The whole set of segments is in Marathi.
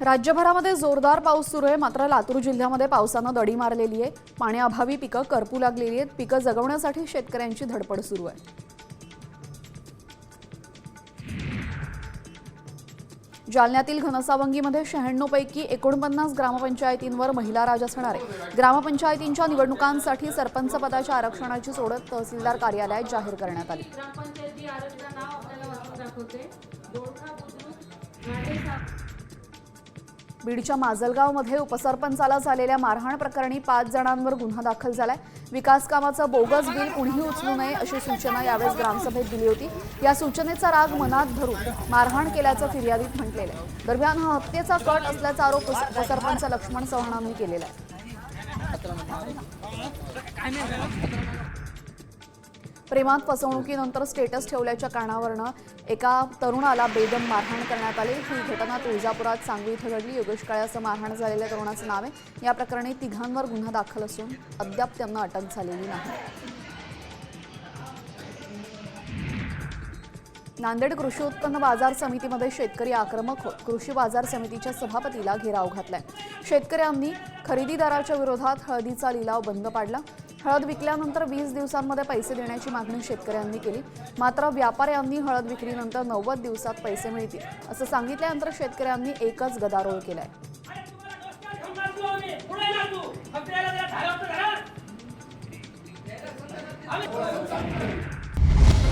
राज्यभरामध्ये जोरदार पाऊस सुरू आहे. मात्र लातूर जिल्ह्यामध्ये पावसानं दडी मारलेली आहे. पाण्याअभावी पिकं करपू लागलेली आहेत. पिकं जगवण्यासाठी शेतकऱ्यांची धडपड सुरू आहे. जालन्यातील घनसावंगीमध्ये शहाण्णवपैकी एकोणपन्नास ग्रामपंचायतींवर महिला राज असणार आहे. ग्रामपंचायतींच्या निवडणुकांसाठी सरपंच पदाच्या आरक्षणाची सोडत तहसीलदार कार्यालयात जाहीर करण्यात आली. ग्रामपंचायती बीडच्या माजलगावमध्ये उपसरपंचाला झालेल्या मारहाण प्रकरणी पाच जणांवर गुन्हा दाखल झालाय. विकास कामाचं बोगस बिल कुणीही उचलू नये अशी सूचना यावेळेस ग्रामसभेत दिली होती. या सूचनेचा राग मनात धरून मारहाण केल्याचं फिर्यादीत म्हटलेलं आहे. दरम्यान हा हत्येचा कट असल्याचा आरोप उपसरपंच लक्ष्मण चव्हाणांनी केलेला आहे. प्रेमात फसवणुकीनंतर स्टेटस ठेवल्याच्या कारणावरनं एका तरुणाला बेदम मारहाण करण्यात आली. ही घटना तुळजापुरात सांगवी इथं घडली. योगेश मारहाण झालेल्या तरुणाचं नाव आहे. या प्रकरणी तिघांवर गुन्हा दाखल असून अद्याप त्यांना अटक झालेली नाही. नांदेड कृषी उत्पन्न बाजार समितीमध्ये शेतकरी आक्रमक होत. कृषी बाजार समितीच्या सभापतीला घेराव घातलाय. शेतकऱ्यांनी खरेदीदाराच्या विरोधात हळदीचा लिलाव बंद पाडला. हळद विकल्यानंतर वीस दिवसांमध्ये पैसे देण्याची मागणी शेतकऱ्यांनी केली. मात्र व्यापाऱ्यांनी हळद विक्रीनंतर नव्वद दिवसात पैसे मिळतील असं सांगितल्यानंतर शेतकऱ्यांनी एकच गदारोळ केलाय.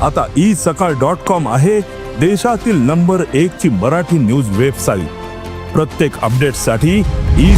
आता ई सकाळ डॉट कॉम आहे देशातील नंबर एक ची मराठी न्यूज वेबसाईट. प्रत्येक अपडेटसाठी ई